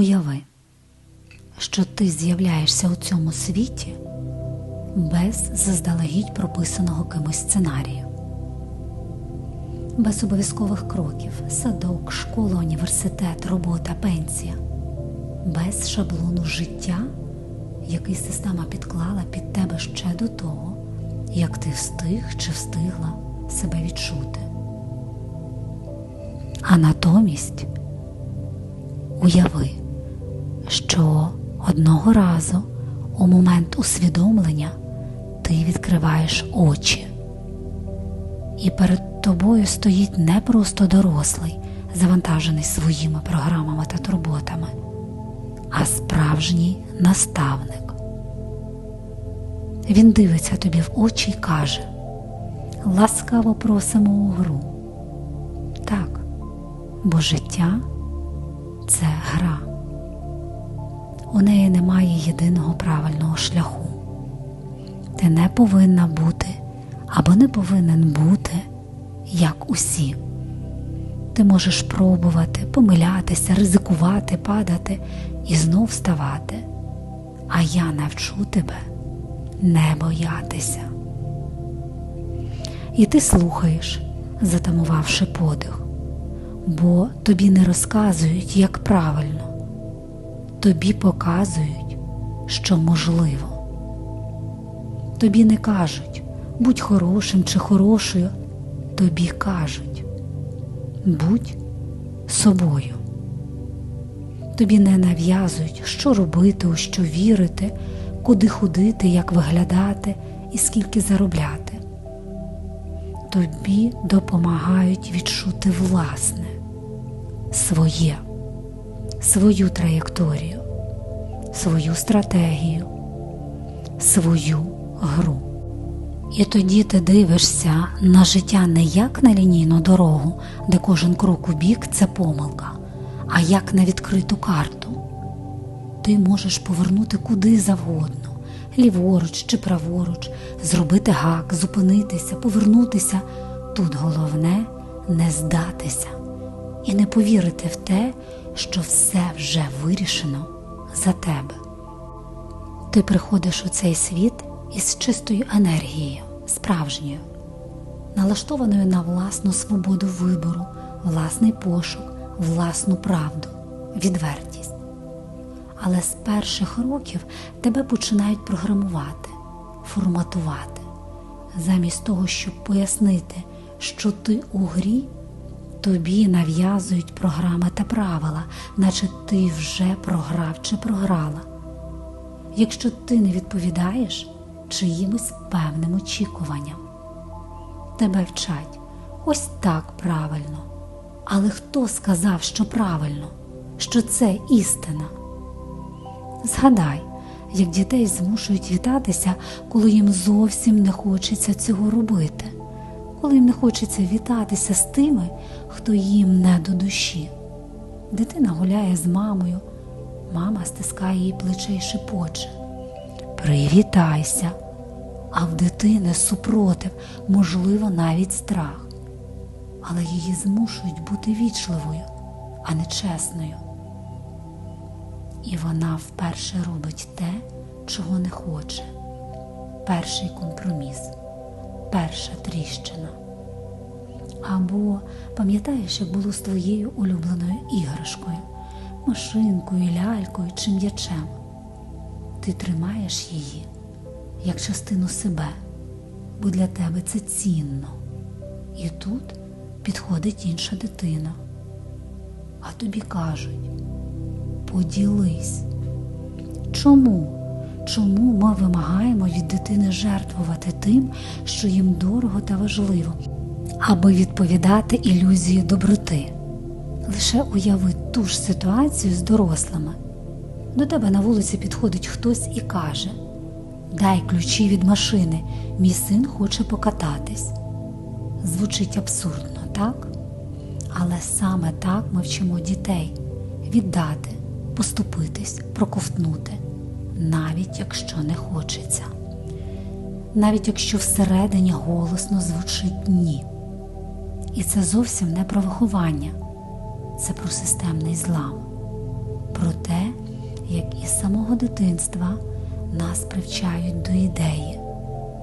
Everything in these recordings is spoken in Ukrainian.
Уяви, що ти з'являєшся у цьому світі без заздалегідь прописаного кимось сценарію, без обов'язкових кроків, садок, школа, університет, робота, пенсія, без шаблону життя, який система підклала під тебе ще до того, як ти встиг чи встигла себе відчути. А натомість уяви, що одного разу у момент усвідомлення ти відкриваєш очі, і перед тобою стоїть не просто дорослий, завантажений своїми програмами та турботами, а справжній наставник. Він дивиться тобі в очі і каже: ласкаво просимо у гру. Так, бо життя це гра. У неї немає єдиного правильного шляху. Ти не повинна бути або не повинен бути, як усі. Ти можеш пробувати, помилятися, ризикувати, падати і знов вставати. А я навчу тебе не боятися. І ти слухаєш, затамувавши подих, бо тобі не розказують, як правильно, тобі показують, що можливо. Тобі не кажуть, будь хорошим чи хорошою, тобі кажуть, будь собою. Тобі не нав'язують, що робити, у що вірити, куди ходити, як виглядати і скільки заробляти. Тобі допомагають відчути власне, своє, свою траєкторію, свою стратегію, свою гру. І тоді ти дивишся на життя не як на лінійну дорогу, де кожен крок у бік це помилка, а як на відкриту карту. Ти можеш повернути куди завгодно, ліворуч чи праворуч, зробити гак, зупинитися, повернутися. Тут головне не здатися і не повірити в те, що все вже вирішено за тебе. Ти приходиш у цей світ із чистою енергією, справжньою, налаштованою на власну свободу вибору, власний пошук, власну правду, відвертість. Але з перших років тебе починають програмувати, форматувати, замість того, щоб пояснити, що ти у грі, тобі нав'язують програми та правила, наче ти вже програв чи програла. Якщо ти не відповідаєш чиїмось певним очікуванням, тебе вчать ось так правильно. Але хто сказав, що правильно, що це істина? Згадай, як дітей змушують вітатися, коли їм зовсім не хочеться цього робити, коли їм не хочеться вітатися з тими, хто їм не до душі. Дитина гуляє з мамою, мама стискає її плече і шепоче. Привітайся, а в дитини супротив, можливо, навіть страх. Але її змушують бути вічливою, а не чесною. І вона вперше робить те, чого не хоче. Перший компроміс, перша тріщина. Або пам'ятаєш, як було з твоєю улюбленою іграшкою, машинкою, лялькою чи м'ячем. Ти тримаєш її як частину себе, бо для тебе це цінно. І тут підходить інша дитина. А тобі кажуть поділись. Чому? Чому ми вимагаємо від дитини жертвувати тим, що їм дорого та важливо, аби відповідати ілюзії доброти? Лише уяви ту ж ситуацію з дорослими. До тебе на вулиці підходить хтось і каже: Дай ключі від машини, мій син хоче покататись. Звучить абсурдно, так? Але саме так ми вчимо дітей віддати поступитись, проковтнути, навіть якщо не хочеться, навіть якщо всередині голосно звучить ні. І це зовсім не про виховання, це про системний злам, про те, як Із самого дитинства нас привчають до ідеї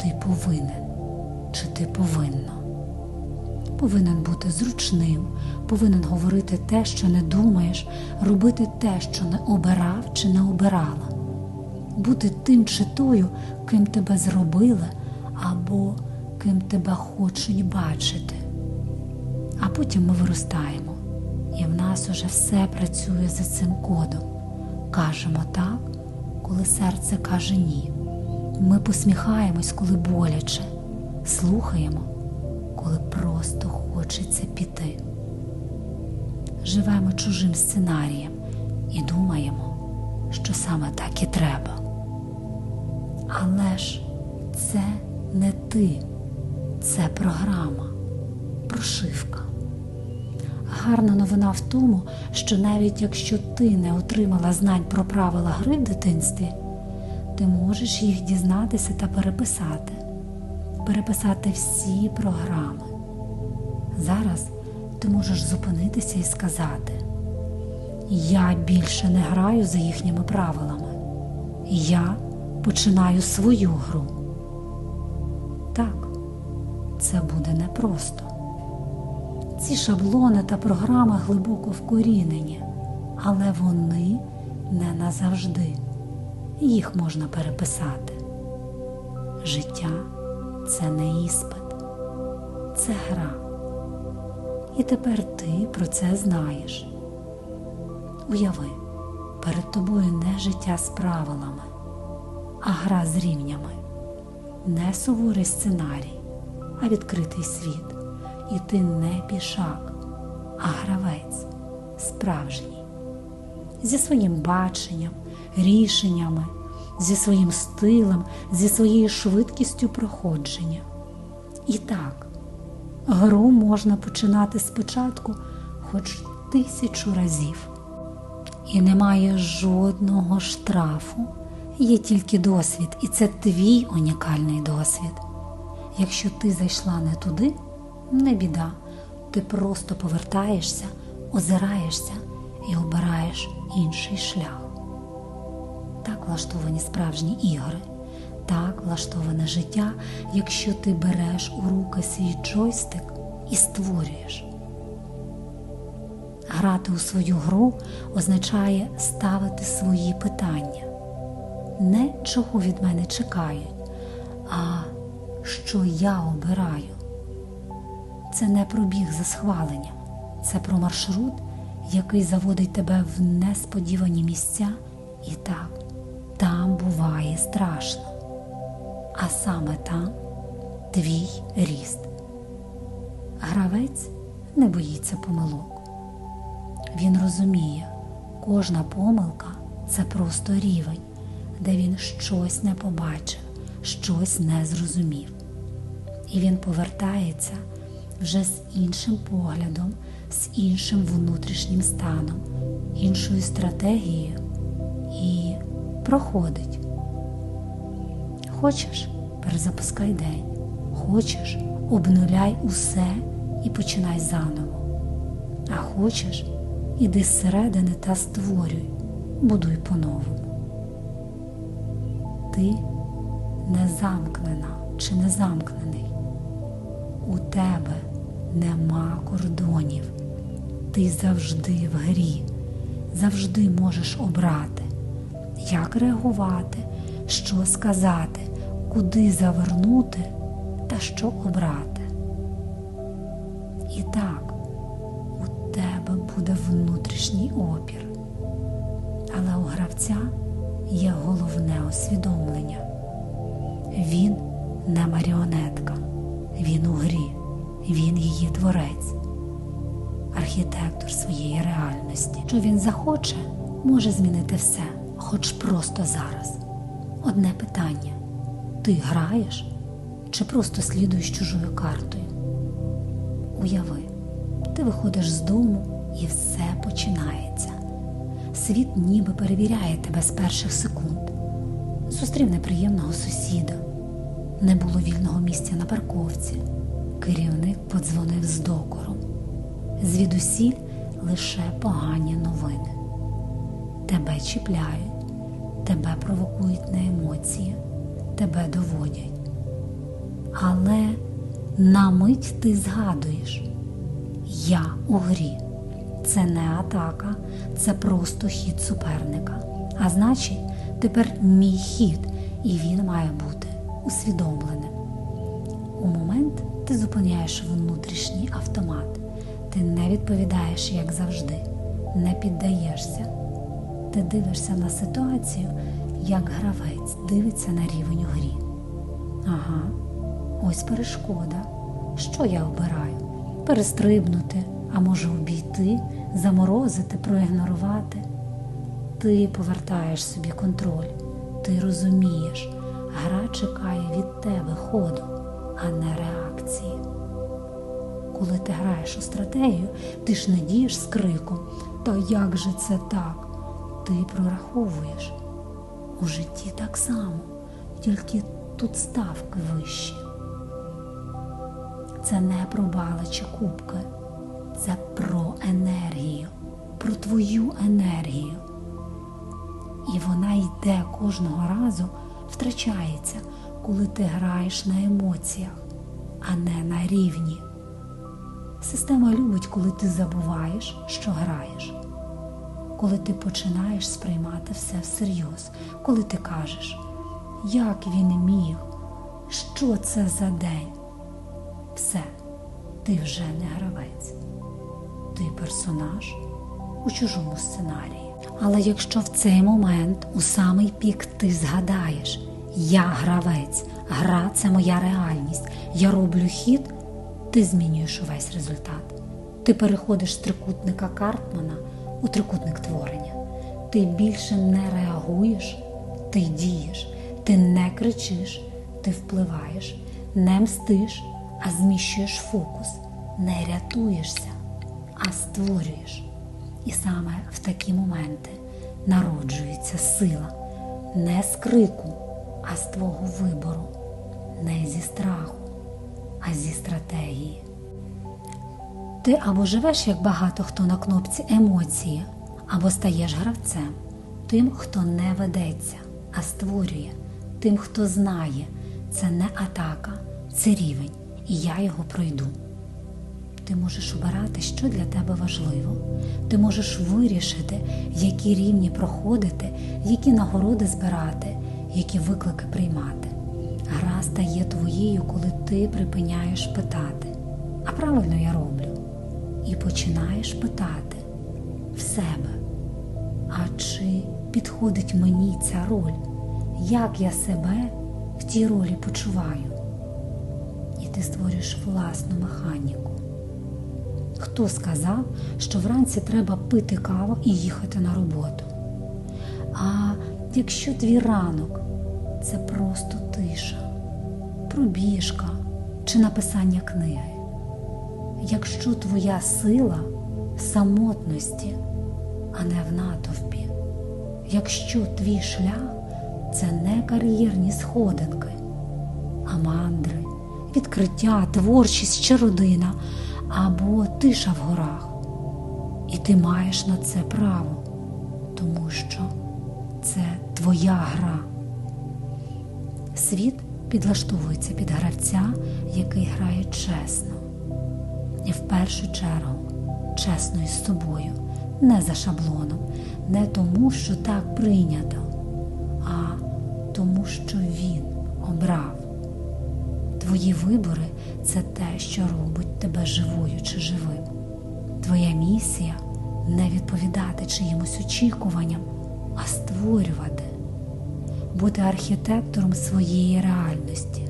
ти повинен чи ти повинна. Повинен бути зручним, повинен говорити те, що не думаєш, робити те, що не обирав чи не обирала, бути тим чи тою, ким тебе зробили, або ким тебе хочуть бачити. А потім ми виростаємо, і в нас уже все працює за цим кодом. Кажемо так, коли серце каже ні. Ми посміхаємось, коли боляче, слухаємо, коли просто хочеться піти. Живемо чужим сценарієм і думаємо, що саме так і треба. Але ж це не ти, це програма, прошивка. Гарна новина в тому, що навіть якщо ти не отримала знань про правила гри в дитинстві, ти можеш їх дізнатися та переписати, переписати всі програми. Зараз ти можеш зупинитися і сказати: Я більше не граю за їхніми правилами, я починаю свою гру. Так, це буде непросто. Ці шаблони та програми глибоко вкорінені, але вони не назавжди. Їх можна переписати. Життя це не іспит, це гра. І тепер ти про це знаєш. Уяви, перед тобою не життя з правилами, а гра з рівнями, не суворий сценарій, а відкритий світ. І ти не пішак, а гравець справжній, зі своїм баченням, рішеннями, зі своїм стилем, зі своєю швидкістю проходження. І так, гру можна починати спочатку хоч тисячу разів. І немає жодного штрафу, є тільки досвід, і це твій унікальний досвід. Якщо ти зайшла не туди, не біда, ти просто повертаєшся, озираєшся і обираєш інший шлях. Так влаштовані справжні ігри, так влаштоване життя, якщо ти береш у руки свій джойстик і створюєш. Грати у свою гру означає ставити свої питання. Не чого від мене чекають, а що я обираю. Це не про біг за схваленням, це про маршрут, який заводить тебе в несподівані місця, і так, там буває страшно. А саме там твій ріст. Гравець не боїться помилок. Він розуміє, кожна помилка це просто рівень, де він щось не побачив, щось не зрозумів. І він повертається вже з іншим поглядом, з іншим внутрішнім станом, іншою стратегією і проходить. Хочеш, перезапускай день, хочеш, обнуляй усе і починай заново. А хочеш, іди зсередини та створюй, будуй по-новому. Ти не замкнена чи не замкнений. У тебе нема кордонів. Ти завжди в грі, завжди можеш обрати, як реагувати, що сказати, куди завернути та що обрати. І так, у тебе буде внутрішній опір. Але у гравця є головне усвідомлення. Він не маріонетка. Він у грі, він її творець, архітектор своєї реальності. Що він захоче, може змінити все, хоч просто зараз. Одне питання: ти граєш чи просто слідуєш чужою картою? Уяви, ти виходиш з дому і все починається. Світ ніби перевіряє тебе з перших секунд. Зустрів неприємного сусіда. Не було вільного місця на парковці. Керівник подзвонив з докором. Звідусіль лише погані новини. Тебе чіпляють, тебе провокують на емоції, тебе доводять. Але на мить ти згадуєш, я у грі. Це не атака, це просто хід суперника. А значить, тепер мій хід, і він має бути усвідомленим. У момент ти зупиняєш внутрішній автомат. Ти не відповідаєш, як завжди, не піддаєшся. Ти дивишся на ситуацію, як гравець дивиться на рівень у грі. Ага, ось перешкода. Що я обираю? Перестрибнути, а може обійти, заморозити, проігнорувати. Ти повертаєш собі контроль, ти розумієш, гра чекає від тебе ходу, а не реакції. Коли ти граєш у стратегію, ти ж не дієш з криком Та як же це так? Ти прораховуєш. У житті так само, тільки тут ставки вищі. Це не про бали чи кубки, це про енергію, про твою енергію. І вона йде кожного разу, втрачається, коли ти граєш на емоціях, а не на рівні. Система любить, коли ти забуваєш, що граєш, коли ти починаєш сприймати все всерйоз, коли ти кажеш, як він міг, що це за день. Все, ти вже не гравець, ти персонаж у чужому сценарії. Але якщо в цей момент у самий пік ти згадаєш, я гравець, гра це моя реальність, я роблю хід, ти змінюєш увесь результат. Ти переходиш з трикутника Картмана у трикутник творення. Ти більше не реагуєш, ти дієш, ти не кричиш, ти впливаєш, не мстиш, а зміщуєш фокус, не рятуєшся, а створюєш. І саме в такі моменти народжується сила не з крику, а з твого вибору, не зі страху, а зі стратегії. Ти або живеш, як багато хто на кнопці емоції, або стаєш гравцем, тим, хто не ведеться, а створює, тим, хто знає, це не атака, це рівень, і я його пройду. Ти можеш обирати, що для тебе важливо. Ти можеш вирішити, які рівні проходити, які нагороди збирати, які виклики приймати. Гра стає твоєю, коли ти припиняєш питати. А правильно я роблю. І починаєш питати в себе. А чи підходить мені ця роль? Як я себе в тій ролі почуваю? І ти створюєш власну механіку. Хто сказав, що вранці треба пити каву і їхати на роботу? А якщо твій ранок це просто тиша, пробіжка чи написання книги? Якщо твоя сила в самотності, а не в натовпі, якщо твій шлях це не кар'єрні сходинки, а мандри, відкриття, творчість чи родина або тиша в горах. І ти маєш на це право, тому що це твоя гра. Світ підлаштовується під гравця, який грає чесно. І в першу чергу чесно із собою, не за шаблоном, не тому, що так прийнято, а тому, що він обрав. Твої вибори це те, що робить тебе живою чи живим. Твоя місія не відповідати чиїмось очікуванням, а створювати, бути архітектором своєї реальності.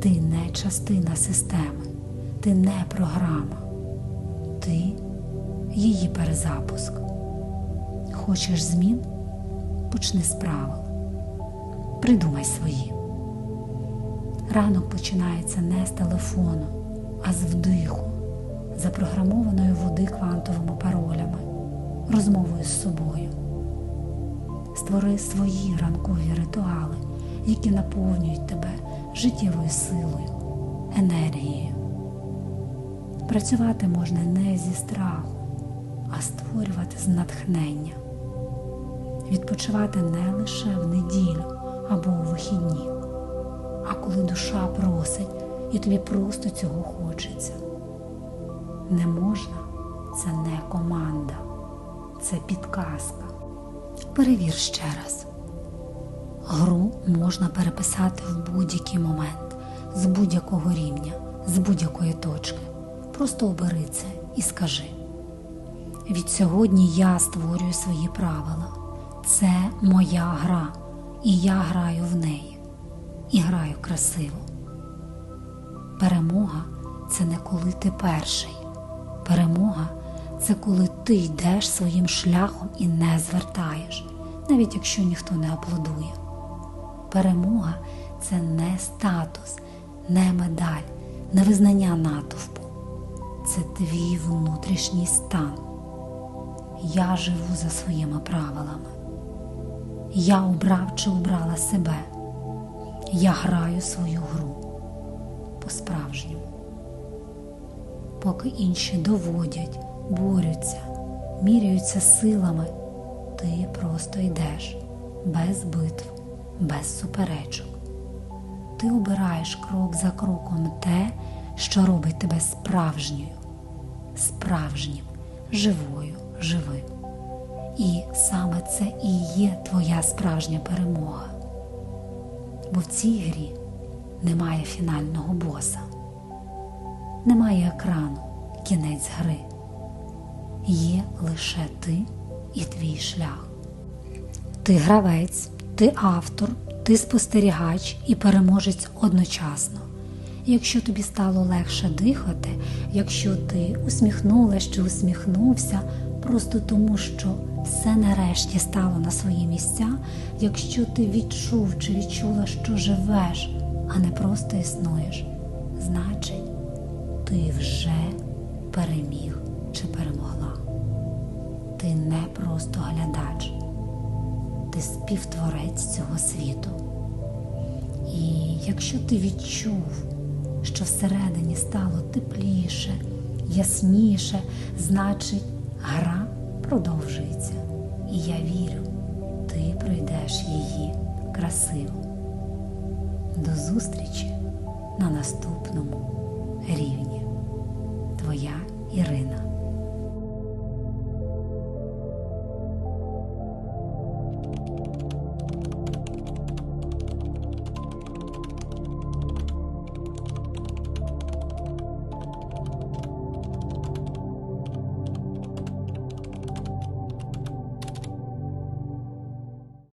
Ти не частина системи, ти не програма, ти її перезапуск. Хочеш змін? Почни з правил. Придумай свої. Ранок починається не з телефону, а з вдиху, запрограмованої води квантовими паролями, розмовою з собою. Створи свої ранкові ритуали, які наповнюють тебе життєвою силою, енергією. Працювати можна не зі страху, а створювати з натхнення. відпочивати не лише в неділю або у вихідні, а коли душа просить і тобі просто цього хочеться. Не можна це не команда, це підказка. Перевір ще раз. Гру можна переписати в будь-який момент, з будь-якого рівня, з будь-якої точки. Просто обери це і скажи. Від сьогодні я створюю свої правила. Це моя гра, і я граю в неї. І граю красиво. Перемога це не коли ти перший. Перемога це коли ти йдеш своїм шляхом і не звертаєш, навіть якщо ніхто не аплодує. Перемога це не статус, не медаль, не визнання натовпу. Це твій внутрішній стан. Я живу за своїми правилами. Я обрав чи обрала себе. Я граю свою гру по-справжньому. Поки інші доводять, борються, міряються силами, ти просто йдеш без битв, без суперечок. Ти обираєш крок за кроком те, що робить тебе справжньою, справжнім, живою, живим. І саме це і є твоя справжня перемога. Бо в цій грі немає фінального боса, немає екрану, кінець гри. Є лише ти і твій шлях. Ти гравець, ти автор, ти спостерігач і переможець одночасно. Якщо тобі стало легше дихати, якщо ти усміхнулася чи усміхнувся, просто тому, що все нарешті стало на свої місця, якщо ти відчув чи відчула, що живеш, а не просто існуєш, значить, ти вже переміг чи перемогла. Ти не просто глядач, ти співтворець цього світу. І якщо ти відчув, що всередині стало тепліше, ясніше, значить, гра продовжується. І я вірю, ти пройдеш її красиво. До зустрічі на наступному рівні. Твоя Ірина.